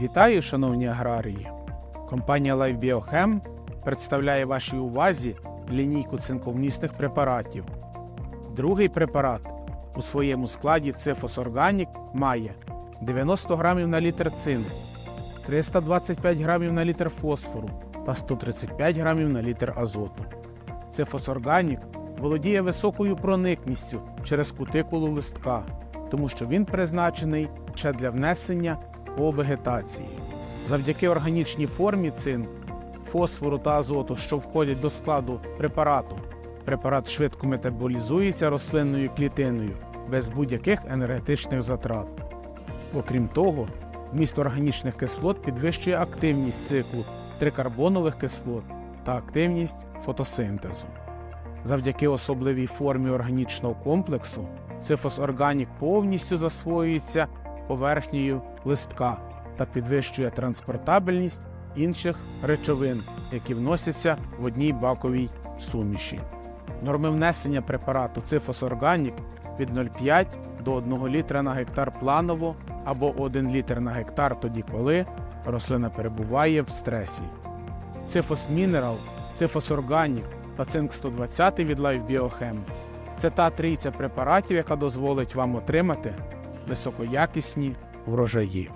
Вітаю, шановні аграрії! Компанія LifeBioChem представляє вашій увазі лінійку цинковмісних препаратів. Другий препарат у своєму складі Цифос Organic має 90 грамів на літр цинку, 325 грамів на літр фосфору та 135 грамів на літр азоту. Цифос Organic володіє високою проникністю через кутикулу листка, тому що він призначений ще для внесення по вегетації. Завдяки органічній формі цинку, фосфору та азоту, що входять до складу препарату, препарат швидко метаболізується рослинною клітиною без будь-яких енергетичних затрат. Окрім того, вміст органічних кислот підвищує активність циклу трикарбонових кислот та активність фотосинтезу. Завдяки особливій формі органічного комплексу Цифос Органік повністю засвоюється поверхнею листка та підвищує транспортабельність інших речовин, які вносяться в одній баковій суміші. Норми внесення препарату Цифос Органік від 0,5 до 1 літра на гектар планово або 1 літр на гектар тоді, коли рослина перебуває в стресі. Цифос Мінерал, Цифос Органік та Цинк 120 від Life Biochem – це та трійця препаратів, яка дозволить вам отримати високоякісні врожаї.